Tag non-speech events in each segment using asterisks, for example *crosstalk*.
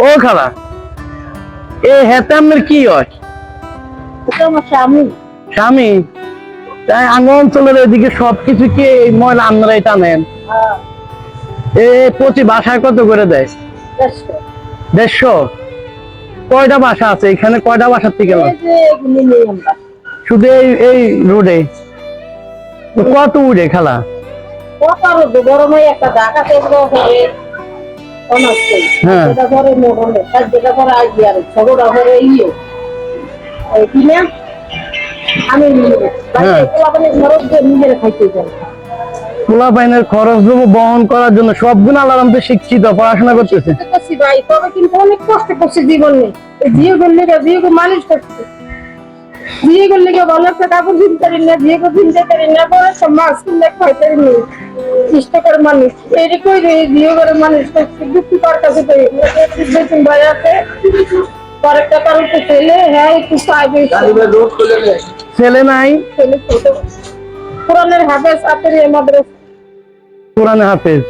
ও খালা এ হেতে আপনার কি হয়? আমার স্বামী। স্বামী? তাই আঙ্গ অঞ্চলের এদিকে সবকিছু কি এই ময়লা আপনারাই টানেন? হ্যাঁ। এ প্রতি বাসায় কত করে দেয়? দেড়শো। কয়টা বাসা আছে? এখানে কয়টা বাসার থেকে শুধু এই এই রোডে? কত উড়ে খেলা? কত গরমে একটা ঢাকা হ্যাঁ। করে ইয়ে। হ্যাঁ। খরচ পোলা দেবো বহন করার জন্য। সবগুলো আলারাম তো শিক্ষিত পড়াশোনা করতেছে। ভাই তবে কিন্তু অনেক কষ্ট করছি জীবনে করলে গিয়ে বিয়ে মানুষ করছে বিয়ে করলে গিয়ে ভালো একটা কাপড় কিনতে পারি না বিয়ে করে কিনতে পারি না মাছ কিনলে খাইতে পারি না। চেষ্টা করে মানুষ এরই কই রে বিয়ে করে মানুষ কাছে তো বেতন ভাই আছে পরেরটা কারণ তো ছেলে হ্যাঁ একটু সাহায্য ছেলে নাই। ছেলে ছোট হাফেজ মাদ্রাসা। হাফেজ।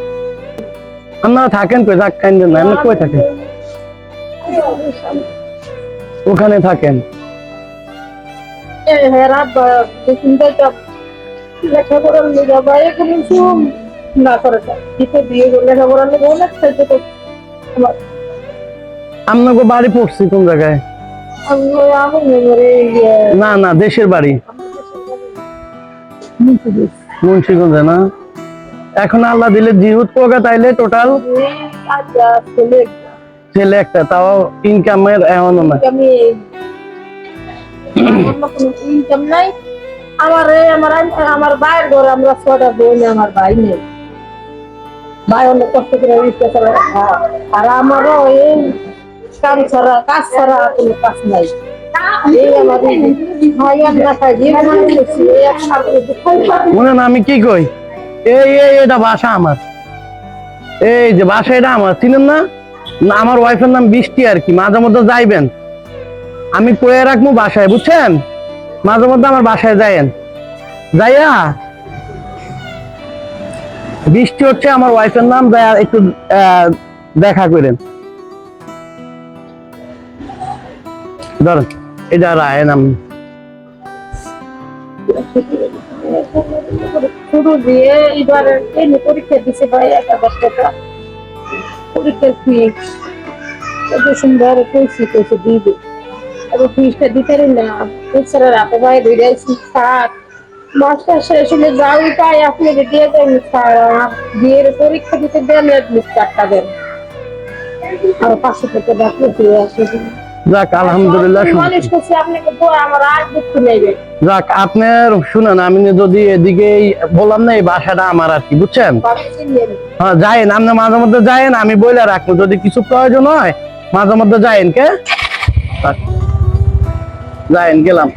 আপনারা থাকেন কই না আপনি কই থাকেন? ওখানে থাকেন। হেরা চিন্তাটা লেখাপড়ার লেগা বা এখানে শুন না করে দিতে দিয়ে লেখাপড়ার লেগে অনেক সাহায্য করছে আমার আপনাকে বাড়ি পড়ছি কোন জায়গায়? না না দেশের বাড়ি। মুন্সিগঞ্জে না? এখন আল্লাহ দিলে জিহুদ পোকা তাইলে টোটাল ছেলে একটা। তাও ইনকামের এমনও না। ইনকাম নাই আমার আমার আমার ঘরে আমরা আমার ভাই নেই ভাই অনেক কষ্ট করে আর আমারও এই কাম ছাড়া কাজ ছাড়া কাজ নাই আমি কি কই? এই এটা বাসা আমার। এই যে বাসা, এটা আমার। চিনেন না? আমার ওয়াইফের নাম বৃষ্টি আর কি, মাঝে মধ্যে যাইবেন। আমি কয়ে রাখব বাসায়, বুঝছেন? মাঝে মধ্যে আমার বাসায় যাইয়েন যাইয়া বৃষ্টি হচ্ছে, আমার ওয়াইফের নাম যাইয়া একটু দেখা করেন। ধরেন, এটা রায় নাম। শুরু দিয়ে এবার পরীক্ষা দিছে ভাই, এক হাজার টাকা। পরীক্ষার এত সুন্দর কইছি কইছে দিবে দিতে না। এছাড়া রাতে ভাই ধরে আইসি মাস্টার শেষ হলে যাও পাই আপনি দিয়ে দেন বিয়ের পরীক্ষা দিতে দেন অ্যাডমিট কার্ডটা দেন। আর পাঁচশো টাকা ডাকলে দিয়ে আসে যাক আলহামদুলিল্লাহ যাক আপনার শুনেন আমি যদি এদিকে বললাম না এই বাসাটা আমার আর কি বুঝছেন? হ্যাঁ যাইন আপনি মাঝে মধ্যে যাইন আমি বলে রাখব। যদি কিছু প্রয়োজন হয় মাঝে মধ্যে যাইন কে? *laughs* যাইন গেলাম।